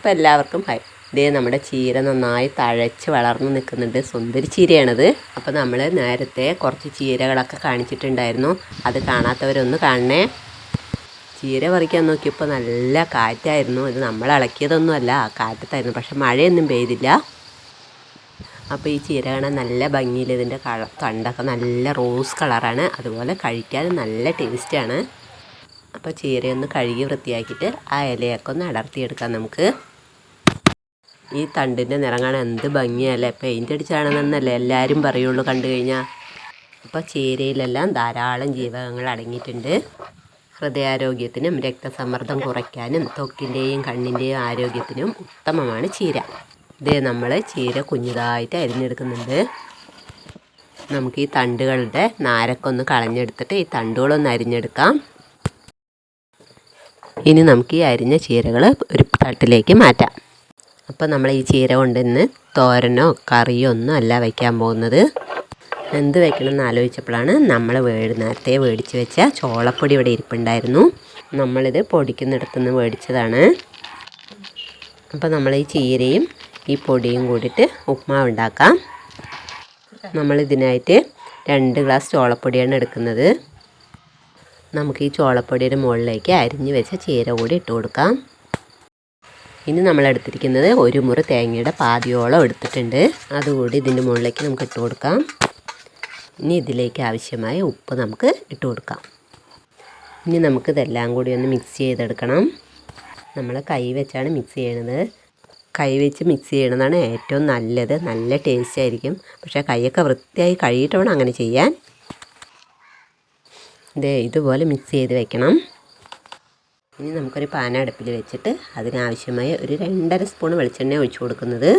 അപ്പോൾ എല്ലാവർക്കും ഹൈ ഇതേ നമ്മുടെ ചീര നന്നായി തഴച്ച് വളർന്നു നിൽക്കുന്നുണ്ട്. സുന്ദരി ചീരയാണത്. അപ്പോൾ നമ്മൾ നേരത്തെ കുറച്ച് ചീരകളൊക്കെ കാണിച്ചിട്ടുണ്ടായിരുന്നു. അത് കാണാത്തവരൊന്ന് കാണണേ. ചീര പറിക്കാൻ നോക്കിയപ്പോൾ നല്ല കാറ്റായിരുന്നു. ഇത് നമ്മൾ ഇളക്കിയതൊന്നുമല്ല കാറ്റത്തായിരുന്നു. പക്ഷെ മഴയൊന്നും പെയ്തില്ല. അപ്പോൾ ഈ ചീര കാണാൻ നല്ല ഭംഗിയിൽ ഇതിന്റെ കള തണ്ടൊക്കെ നല്ല റോസ് കളറാണ്. അതുപോലെ കഴിക്കാൻ നല്ല ടേസ്റ്റാണ് അപ്പോൾ ചീരയൊന്ന് കഴുകി വൃത്തിയാക്കിയിട്ട് ആ ഇലയൊക്കെ ഒന്ന് അടർത്തിയെടുക്കാം നമുക്ക്. ഈ തണ്ടിന്റെ നിറം കാണാൻ എന്ത് ഭംഗിയല്ലേ? പെയിന്റ് അടിച്ചാണെന്നല്ലേ എല്ലാവരും പറയുള്ളൂ കണ്ടു കഴിഞ്ഞാൽ അപ്പോൾ ചീരയിലെല്ലാം ധാരാളം ജീവകങ്ങൾ അടങ്ങിയിട്ടുണ്ട്. ഹൃദയാരോഗ്യത്തിനും രക്തസമ്മർദ്ദം കുറയ്ക്കാനും ത്വക്കിന്റെയും കണ്ണിന്റെയും ആരോഗ്യത്തിനും ഉത്തമമാണ് ചീര. ഇതേ നമ്മൾ ചീര കുഞ്ഞതായിട്ട് അരിഞ്ഞെടുക്കുന്നുണ്ട്. നമുക്ക് ഈ തണ്ടുകളുടെ നാരക്കൊന്ന് കളഞ്ഞെടുത്തിട്ട് ഈ തണ്ടുകളൊന്ന് അരിഞ്ഞെടുക്കാം. ഇനി നമുക്ക് ഈ അരിഞ്ഞ ചീരകൾ ഒരു തട്ടിലേക്ക് മാറ്റാം. അപ്പോൾ നമ്മൾ ഈ ചീര കൊണ്ടുവന്ന് തോരനോ കറിയോ ഒന്നും അല്ല വയ്ക്കാൻ പോകുന്നത്. എന്ത് വെക്കണം എന്ന് ആലോചിച്ചപ്പോഴാണ് നമ്മൾ വേട് നേരത്തെ മേടിച്ച് വെച്ച ചോളപ്പൊടി ഇവിടെ ഇരിപ്പുണ്ടായിരുന്നു. നമ്മളിത് പൊടിക്കുന്നിടത്തുനിന്ന് മേടിച്ചതാണ് അപ്പോൾ നമ്മൾ ഈ ചീരയും ഈ പൊടിയും കൂടിയിട്ട് ഉപ്മാവ് ഉണ്ടാക്കാം. നമ്മളിതിനായിട്ട് രണ്ട് ഗ്ലാസ് ചോളപ്പൊടിയാണ് എടുക്കുന്നത്. നമുക്ക് ഈ ചോളപ്പൊടിയുടെ മുകളിലേക്ക് അരിഞ്ഞ് വെച്ച ചീര കൂടി ഇട്ട് കൊടുക്കാം. ഇനി നമ്മൾ എടുത്തിരിക്കുന്നത് ഒരു മുറി തേങ്ങയുടെ പാതിയോളം എടുത്തിട്ടുണ്ട്. അതുകൂടി ഇതിന്റെ മുകളിലേക്ക് നമുക്ക് ഇട്ട് കൊടുക്കാം. ഇനി ഇതിലേക്ക് ആവശ്യമായ ഉപ്പ് നമുക്ക് ഇട്ട് കൊടുക്കാം. ഇനി നമുക്ക് ഇതെല്ലാം കൂടി ഒന്ന് മിക്സ് ചെയ്തെടുക്കണം. നമ്മൾ കൈ വെച്ചാണ് മിക്സ് ചെയ്യണത്. കൈ വെച്ച് മിക്സ് ചെയ്യണതാണ് ഏറ്റവും നല്ലത്. നല്ല ടേസ്റ്റ് ആയിരിക്കും. പക്ഷേ കൈയൊക്കെ വൃത്തിയായി കഴുകിയിട്ട് വേണം അങ്ങനെ ചെയ്യാൻ. ഇതേ ഇതുപോലെ മിക്സ് ചെയ്ത് വെക്കണം. ഇനി നമുക്കൊരു പാന അടുപ്പിൽ വെച്ചിട്ട് അതിനാവശ്യമായ ഒരു രണ്ടര സ്പൂൺ വെളിച്ചെണ്ണ ഒഴിച്ചു കൊടുക്കുന്നത്.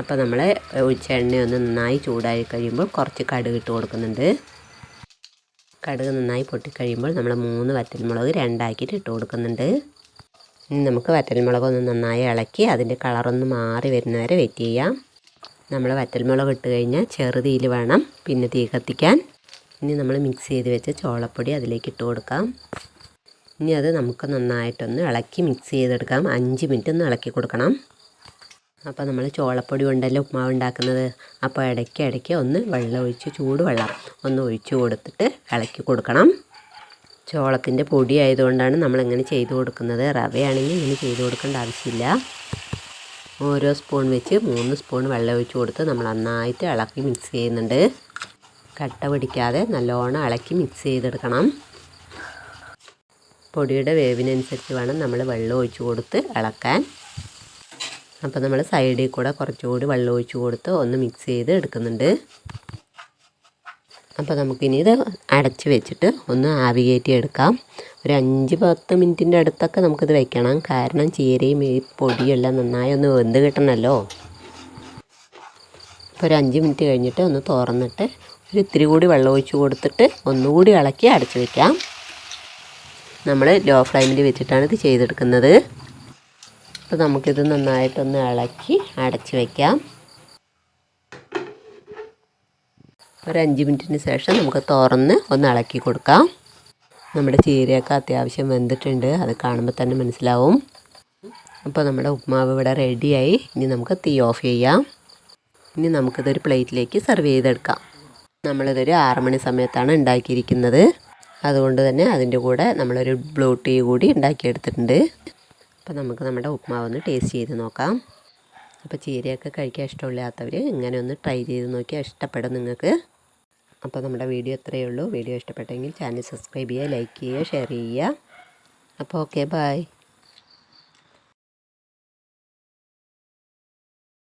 അപ്പോൾ നമ്മൾ ഒഴിച്ച എണ്ണ ഒന്ന് നന്നായി ചൂടായി കഴിയുമ്പോൾ കുറച്ച് കടുക് ഇട്ട് കൊടുക്കുന്നുണ്ട്. കടുക് നന്നായി പൊട്ടിക്കഴിയുമ്പോൾ നമ്മൾ മൂന്ന് വറ്റൽമുളക് രണ്ടാക്കിയിട്ട് ഇട്ട് കൊടുക്കുന്നുണ്ട്. ഇനി നമുക്ക് വറ്റൽമുളക് ഒന്ന് നന്നായി ഇളക്കി അതിന്റെ കളറൊന്ന് മാറി വരുന്നവരെ വെയിറ്റ് ചെയ്യാം. നമ്മൾ വറ്റൽമുളക് ഇട്ട് കഴിഞ്ഞാൽ ചെറുതീയിൽ വേണം പിന്നെ തീ കത്തിക്കാൻ. ഇനി നമ്മൾ മിക്സ് ചെയ്ത് വെച്ച ചോളപ്പൊടി അതിലേക്ക് ഇട്ട് കൊടുക്കാം. ഇനി അത് നമുക്ക് നന്നായിട്ടൊന്ന് ഇളക്കി മിക്സ് ചെയ്തെടുക്കാം. അഞ്ച് മിനിറ്റ് ഒന്ന് ഇളക്കി കൊടുക്കണം. അപ്പോൾ നമ്മൾ ചോളപ്പൊടി കൊണ്ടല്ലേ ഉപ്മാവ് ഉണ്ടാക്കുന്നത്? അപ്പോൾ ഇടയ്ക്ക് ഇടയ്ക്ക് ഒന്ന് വെള്ളം ഒഴിച്ച് ചൂടുവെള്ളം ഒന്ന് ഒഴിച്ച് കൊടുത്തിട്ട് ഇളക്കി കൊടുക്കണം. ചോളത്തിന്റെ പൊടി ആയതുകൊണ്ടാണ് നമ്മളിങ്ങനെ ചെയ്ത് കൊടുക്കുന്നത്. റവയാണെങ്കിൽ ഇങ്ങനെ ചെയ്ത് കൊടുക്കേണ്ട ആവശ്യമില്ല. ഓരോ സ്പൂൺ വെച്ച് മൂന്ന് സ്പൂൺ വെള്ളം ഒഴിച്ച് കൊടുത്ത് നമ്മൾ നന്നായിട്ട് ഇളക്കി മിക്സ് ചെയ്യുന്നുണ്ട്. കട്ട പിടിക്കാതെ നല്ലോണം ഇളക്കി മിക്സ് ചെയ്തെടുക്കണം. പൊടിയുടെ വേവിനനുസരിച്ച് വേണം നമ്മൾ വെള്ളം ഒഴിച്ച് കൊടുത്ത് ഇളക്കാൻ. അപ്പോൾ നമ്മൾ സൈഡിൽ കൂടെ കുറച്ചുകൂടി വെള്ളം ഒഴിച്ച് കൊടുത്ത് ഒന്ന് മിക്സ് ചെയ്ത് എടുക്കുന്നുണ്ട്. അപ്പോൾ നമുക്കിനി ഇത് അടച്ച് വെച്ചിട്ട് ഒന്ന് ആവി കയറ്റി എടുക്കാം. ഒരു അഞ്ച് പത്ത് മിനിറ്റിന്റെ അടുത്തൊക്കെ നമുക്കിത് വെക്കണം. കാരണം ചീരയും ഈ പൊടിയെല്ലാം നന്നായി ഒന്ന് വെന്ത് കിട്ടണമല്ലോ അപ്പോൾ ഒരു അഞ്ച് മിനിറ്റ് കഴിഞ്ഞിട്ട് ഒന്ന് തുറന്നിട്ട് ഒരു ഇത്തിരി കൂടി വെള്ളം ഒഴിച്ച് കൊടുത്തിട്ട് ഒന്നുകൂടി ഇളക്കി അടച്ച് വെക്കാം. നമ്മൾ ലോ ഫ്ലെയിമിൽ വെച്ചിട്ടാണ് ഇത് ചെയ്തെടുക്കുന്നത്. അപ്പോൾ നമുക്കിത് നന്നായിട്ടൊന്ന് ഇളക്കി അടച്ച് വയ്ക്കാം ഒരു അഞ്ച് മിനിറ്റിന് ശേഷം നമുക്ക് തുറന്ന് ഒന്ന് ഇളക്കി കൊടുക്കാം. നമ്മുടെ ചീരയൊക്കെ അത്യാവശ്യം വെന്തിട്ടുണ്ട്. അത് കാണുമ്പോൾ തന്നെ മനസ്സിലാവും. അപ്പോൾ നമ്മുടെ ഉപ്മാവ് ഇവിടെ റെഡിയായി. ഇനി നമുക്ക് തീ ഓഫ് ചെയ്യാം. ഇനി നമുക്കിതൊരു പ്ലേറ്റിലേക്ക് സെർവ് ചെയ്തെടുക്കാം. നമ്മളിതൊരു ആറ് മണി സമയത്താണ് ഉണ്ടാക്കിയിരിക്കുന്നത്. അതുകൊണ്ട് തന്നെ അതിന്റെ കൂടെ നമ്മളൊരു ബ്ലൂ ടീ കൂടി ഉണ്ടാക്കിയെടുത്തിട്ടുണ്ട്. അപ്പോൾ നമുക്ക് നമ്മുടെ ഉപ്മാവ് ഒന്ന് ടേസ്റ്റ് ചെയ്ത് നോക്കാം. അപ്പോൾ ചീരയൊക്കെ കഴിക്കാൻ ഇഷ്ടമില്ലാത്തവർ ഇങ്ങനെ ഒന്ന് ട്രൈ ചെയ്ത് നോക്കിയാൽ ഇഷ്ടപ്പെടും നിങ്ങൾക്ക്. അപ്പോൾ നമ്മുടെ വീഡിയോ ഇത്രയേ ഉള്ളൂ. വീഡിയോ ഇഷ്ടപ്പെട്ടെങ്കിൽ ചാനൽ സബ്സ്ക്രൈബ് ചെയ്യുക ലൈക്ക് ചെയ്യുക ഷെയർ ചെയ്യുക. അപ്പോൾ ഓക്കെ ബായ്